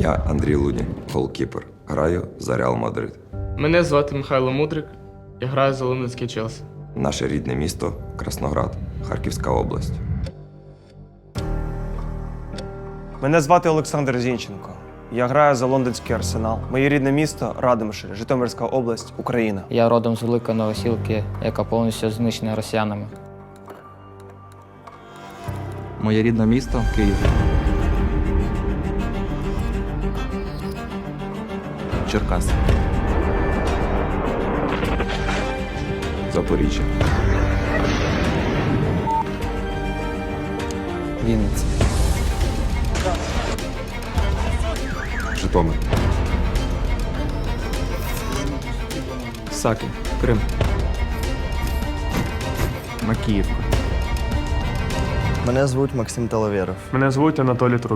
Я Андрій Лунін, голкіпер. Граю за Реал Мадрид. Мене звати Михайло Мудрик. Я граю за Лондонський Челсі. Наше рідне місто Красноград, Харківська область. Мене звати Олександр Зінченко. Я граю за лондонський арсенал. Моє рідне місто Радомишль, Житомирська область, Україна. Я родом з Великої Новосілки, яка повністю знищена росіянами. Моє рідне місто Київ. Черкаси. Запоріжжя. Вінниця. Житомир. Саки. Крим. Макіївка. Мене звуть Максим Талавєров. Мене звуть Анатолій Труб.